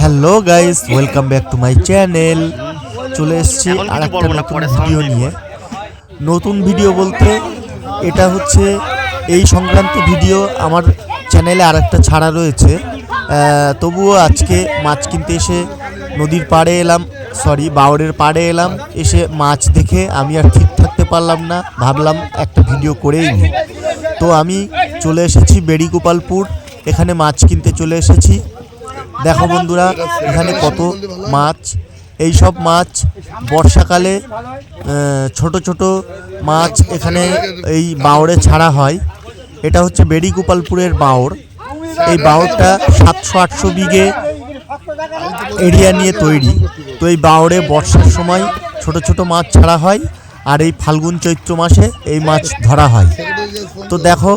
Hello guys welcome back to my channel চলে এসেছি আর একটা নতুন ভিডিও নিয়ে। নতুন ভিডিও বলতে এটা হচ্ছে এই সংক্রান্ত ভিডিও আমার চ্যানেলে আর একটা ছাড়া রয়েছে। তবুও আজকে মাছ কিনতে এসে নদীর পাড়ে এলাম। সরি বাওড়ের পাড়ে এলাম। এসে মাছ দেখে আমি আর ঠিক থাকতে পারলাম না। ভাবলাম একটা ভিডিও করেই নিই। তো আমি চলে এসেছি বেড়িগোপালপুর। এখানে মাছ কিনতে চলে এসেছি। দেখো বন্ধুরা, এখানে কত মাছ? এই সব মাছ বর্ষাকালে ছোট ছোট মাছ এখানে এই বাওড়ে ছাড়া হয়। এটা হচ্ছে বেড়িগোপালপুরের বাওড় এই বাওড়টা সাতশো আটশো বিঘে এরিয়া নিয়ে তৈরি। তো এই বাওড়ে বর্ষার সময় ছোট ছোট মাছ ছাড়া হয় আর এই ফাল্গুন চৈত্র মাসে এই মাছ ধরা হয়। তো দেখো,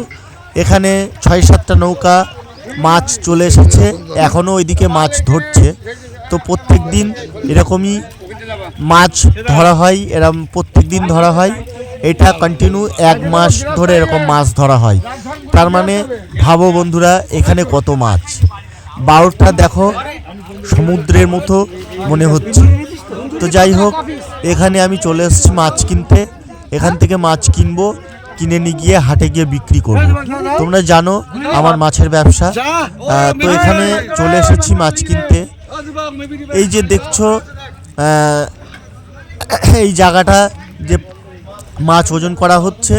এখানে ছয় সাতটা নৌকা মাছ চলে এসেছে, এখনও ওইদিকে মাছ ধরছে। তো প্রত্যেক দিন এরকমই মাছ ধরা হয় এরকম প্রত্যেক দিন ধরা হয়। এটা কন্টিনিউ এক মাস ধরে এরকম মাছ ধরা হয়। তার মানে ভাবো বন্ধুরা, এখানে কত মাছ? বারোটা দেখো, সমুদ্রের মতো মনে হচ্ছে। তো যাই হোক, এখানে আমি চলে এসেছি মাছ কিনতে। এখান থেকে মাছ কিনবো। কিনে নিয়ে গিয়ে হাটে গিয়ে বিক্রি করব। তোমরা জানো আমার মাছের ব্যবসা। তো এখানে চলে এসেছি মাছ কিনতে। এই যে দেখছ এই জায়গাটা যে মাছ ওজন করা হচ্ছে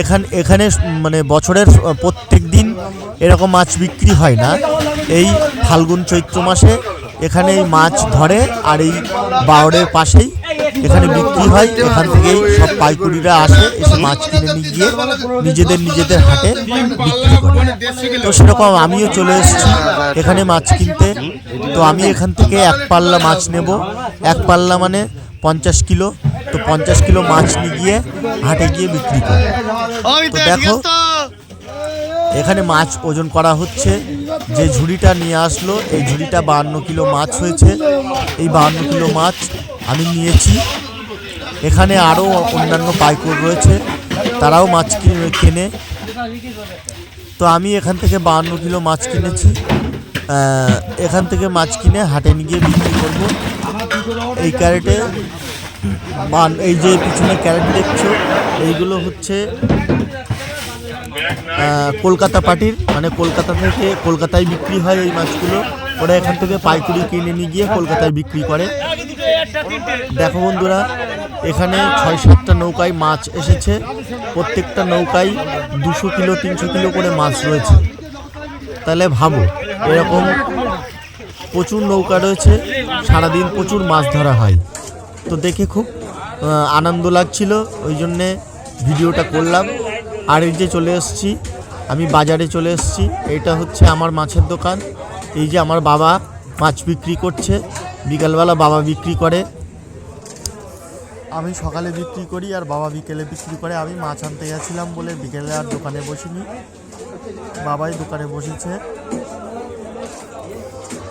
এখান এখানে মানে বছরের প্রত্যেক দিন এরকম মাছ বিক্রি হয় না। এই ফাল্গুন চৈত্র মাসে এখানে মাছ ধরে আর এই বাওড়ের পাশেই এখানে বিক্রি হয় এখান থেকেই সব পাইকুড়িরা আসে এসে মাছ কিনে নিয়ে গিয়ে নিজেদের নিজেদের হাটে বিক্রি করে। তো সেরকম আমিও চলে এসেছি এখানে মাছ কিনতে। তো আমি এখান থেকে এক পাল্লা মাছ নেব। এক পাল্লা মানে পঞ্চাশ কিলো। তো পঞ্চাশ কিলো মাছ নিয়ে গিয়ে হাটে গিয়ে বিক্রি করে। তো দেখো এখানে মাছ ওজন করা হচ্ছে। যে ঝুড়িটা নিয়ে আসলো এই ঝুড়িটা বাহান্ন কিলো মাছ হয়েছে। এই বাহান্ন কিলো মাছ আমি নিয়েছি। এখানে আরও অন্যান্য পাইকর রয়েছে। তারাও মাছ কিনে- কেনে। তো আমি এখান থেকে বাহান্ন কিলো মাছ কিনেছি। এখান থেকে মাছ কিনে হাটে নিয়ে বিক্রি করব। এই ক্যারেটে এই যে পিছনে ক্যারেট দেখছ, এইগুলো হচ্ছে কলকাতা পার্টির মানে কলকাতা থেকে কলকাতায় বিক্রি হয় এই মাছগুলো। ওরা এখান থেকে পাইকারি কিনে নিয়ে গিয়ে কলকাতায় বিক্রি করে। দেখো বন্ধুরা, এখানে ছয় সাতটা নৌকায় মাছ এসেছে। প্রত্যেকটা নৌকায় দুশো কিলো, তিনশো কিলো করে মাছ রয়েছে। তাহলে ভাবো, এরকম প্রচুর নৌকা রয়েছে, সারাদিন প্রচুর মাছ ধরা হয়। তো দেখে খুব আনন্দ লাগছিল, ওই জন্যে ভিডিওটা করলাম। আর এই যে চলে এসেছি, আমি বাজারে চলে এসেছি, এটা হচ্ছে আমার মাছের দোকান। এই যে আমার বাবা মাছ বিক্রি করছে বিকালবেলা বাবা বিক্রি করে। আমি সকালে বিক্রি করি আর বাবা বিকেলে বিক্রি করে। আমি মাছ আনতে গেছিলাম বলে বিকেলে আর দোকানে বসিনি। বাবাই দোকানে বসেছে।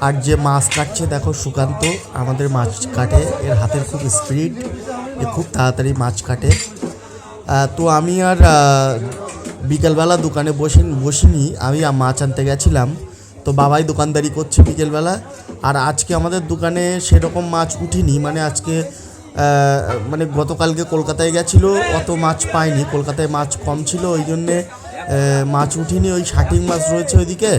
আর যে মাছ কাটছে দেখো সুকান্ত আমাদের মাছ কাটে। এর হাতের খুব স্পিড এ খুব তাড়াতাড়ি মাছ কাটে। তো আমি আর বিকেলবেলা দোকানে বসে বসিনি। আমি মাছ আনতে গেছিলাম। তো বাবাই দোকানদারি করছে বিকেলবেলা। আর আজকে আমাদের দোকানে সেরকম মাছ উঠিনি মানে আজকে মানে গতকালকে কলকাতায় গেছিল, অত মাছ পাইনি। কলকাতায় মাছ কম ছিল, ওই জন্যে মাছ উঠিনি। ওই শাটিং মাছ রয়েছে ওইদিকে,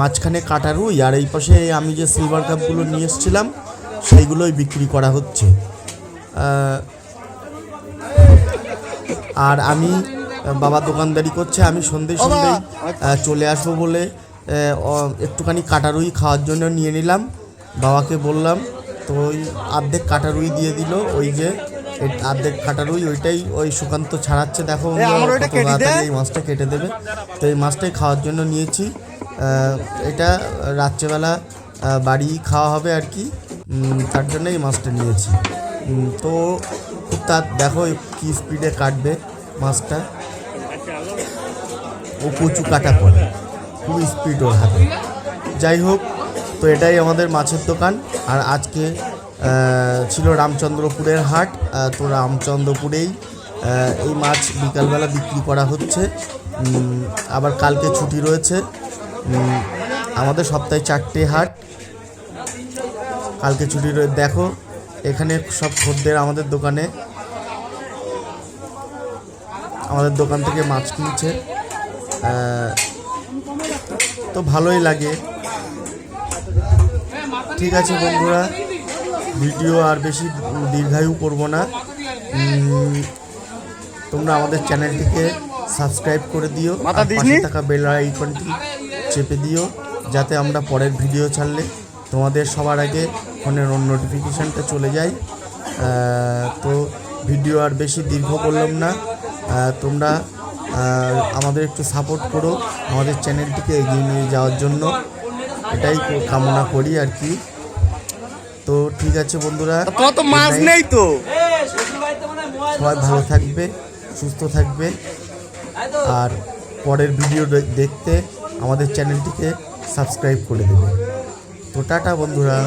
মাঝখানে কাটা রুই আর এই পাশে আমি যে সিলভার কাপগুলো নিয়ে এসেছিলাম, সেইগুলোই বিক্রি করা হচ্ছে। আর আমি, বাবা দোকানদারি করছে, আমি সন্ধে সন্ধে চলে আসব বলে একটুখানি কাটা রুই খাওয়ার জন্য নিয়ে নিলাম। বাবাকে বললাম তো ওই অর্ধেক কাটা রুই দিয়ে দিল ওই যে এই অর্ধেক কাটা রুই ওইটাই ওই সুকান্ত ছাড়াচ্ছে। দেখো তাড়াতাড়ি এই মাছটা কেটে দেবে। তো এই মাছটাই খাওয়ার জন্য নিয়েছি। এটা রাত্রেবেলা বাড়ি খাওয়া হবে আর কি। তার জন্য এই মাছটা নিয়েছি। তো খুব তার দেখো কী স্পিডে কাটবে মাছটা। ও কচু কাটা করে খুব স্পিড ওর হাতে। যাই হোক, তো এটাই আমাদের মাছের দোকান। আর আজকে ছিল রামচন্দ্রপুরের হাট। তো রামচন্দ্রপুরেই এই মাছ বিকালবেলা বিক্রি করা হচ্ছে। আবার কালকে ছুটি রয়েছে। আমাদের সপ্তাহে চারটে হাট। কালকে ছুটি রয়ে, দেখো, এখানে সব খদ্দের আমাদের দোকানে। আমাদের দোকান থেকে মাছ কিনছে। তো ভালোই লাগে। ঠিক আছে বন্ধুরা ভিডিও আর বেশি দীর্ঘায়ু করব না। তোমরা আমাদের চ্যানেলটিকে সাবস্ক্রাইব করে দিও? পাশে থাকা বেল আইকনটি চেপে দিও যাতে আমরা পরের ভিডিও ছাড়লে তোমাদের সবার আগে ফোনের নোটিফিকেশানটা চলে যায়। তো ভিডিও আর বেশি দীর্ঘ করলাম না। তোমরা আমাদের একটু সাপোর্ট করো আমাদের চ্যানেলটিকে এগিয়ে নিয়ে যাওয়ার জন্য। এটাই কামনা করি আর কি। তো ঠিক আছে বন্ধুরা। তোমার তো মাছ নেই তো? সবাই ভালো থাকবে সুস্থ থাকবে। আর পরের ভিডিও দেখতে আমাদের চ্যানেলটিকে সাবস্ক্রাইব করে দেবে। তো টাটা বন্ধুরা।